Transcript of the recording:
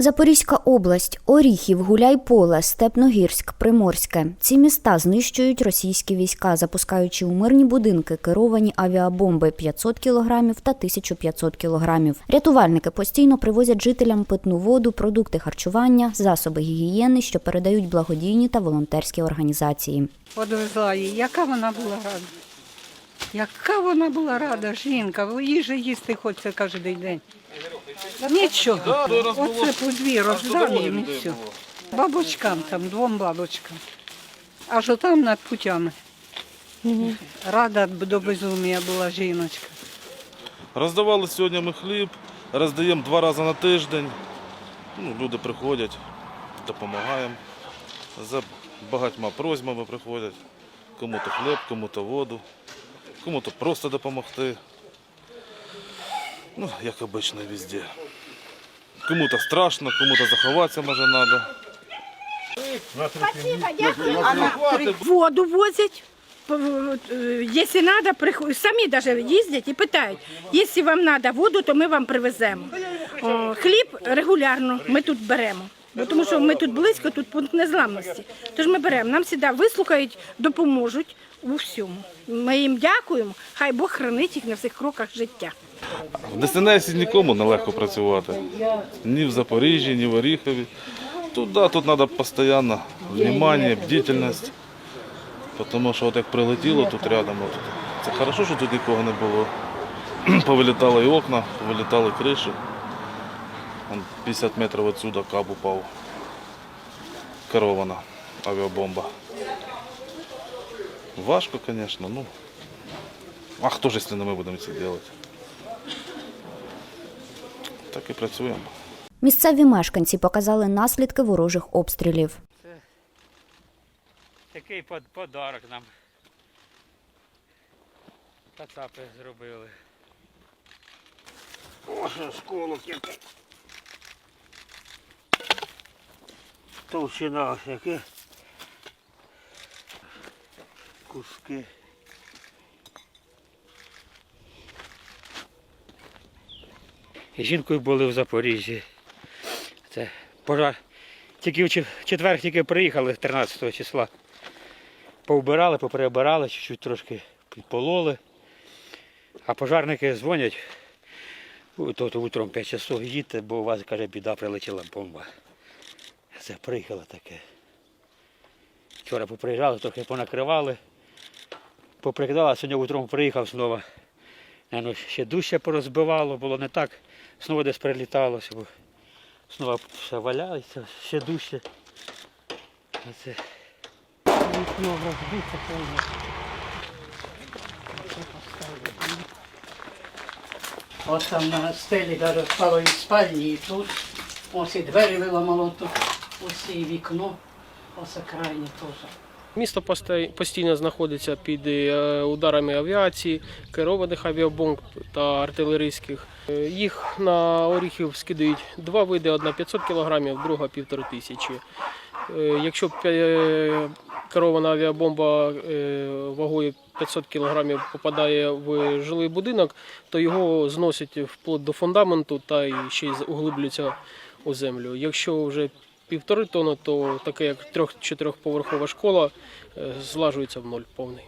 Запорізька область, Оріхів, Гуляйполе, Степногірськ, Приморське. Ці міста знищують російські війська, запускаючи у мирні будинки керовані авіабомби 500 кілограмів та 1500 кілограмів. Рятувальники постійно привозять жителям питну воду, продукти харчування, засоби гігієни, що передають благодійні та волонтерські організації. Подвезла її. Яка вона була рада? Яка вона була рада, жінка, же їсти хочеться кожен день. Нічого. Оце по дві роздали їм і все. Бабочкам там, двом бабочкам. Аж отам над путями. Рада до безумія була жіночка. Роздавали сьогодні ми хліб, роздаємо два рази на тиждень. Ну, люди приходять, допомагаємо. За багатьма просьбами приходять. Кому-то хліб, кому-то воду, кому-то просто допомогти. Ну, як обично везде. Кому-то страшно, кому-то заховатися може треба. воду возять. Якщо треба, приход- самі навіть їздять і питають, якщо вам треба воду, то ми вам привеземо. О, Хліб регулярно ми тут беремо. Бо тому що ми тут близько, тут пункт незламності. Тож ми беремо, нам завжди вислухають, допоможуть у всьому. Ми їм дякуємо, хай Бог хранить їх на всіх кроках життя. В ДСНС нікому не легко працювати. Ні в Запоріжжі, ні в Оріхові. Тут, да, тут треба постійно внимание, бдительність. Тому що от як прилетіло тут рядом, от, це хорошо, що тут нікого не було. Повилітали і окна, повилітали криші. Вон 50 метрів відсюди каб упав. Керована авіабомба. Важко, звісно, ну. А хто ж, якщо не ми будемо це робити? Так і працюємо. Місцеві мешканці показали наслідки ворожих обстрілів. Такий подарок нам. Кацапи зробили. Ось сколок який. Товщина ось яке. Куски. Жінкою були в Запоріжжі. Це пожар. Тільки в чет- четвер тільки приїхали 13 числа. Повбирали, поприбирали, чуть-чуть трошки підпололи. А пожарники дзвонять. «У, То, то утром 5 часов їдьте, бо у вас, каже, біда прилетіла бомба. Це приїхало таке. Вчора поприїжджали, трохи понакривали, поприкидали, а сьогодні утром приїхав знову. Наверно, ще дужче порозбивало, було не так. Знову десь приліталося, бо знову все валяється, ще дужче. Оце. Вікно розбите повністю. Ось там на стелі даже впало із спальні і тут. Ось і двері виламало тут, ось і вікно, ось і крайні теж. Місто постійно знаходиться під е, ударами авіації, керованих авіабомб та артилерійських. Е, Їх на Оріхів скидають два види: одна 500 кг, друга півтори тисячі. Е, Якщо керована авіабомба вагою 500 кг попадає в жилий будинок, то його зносять вплоть до фундаменту та ще й углублюється у землю. Якщо вже півтори тонни, то таке як трьох-чотирьохповерхова школа е, злажується в ноль повний.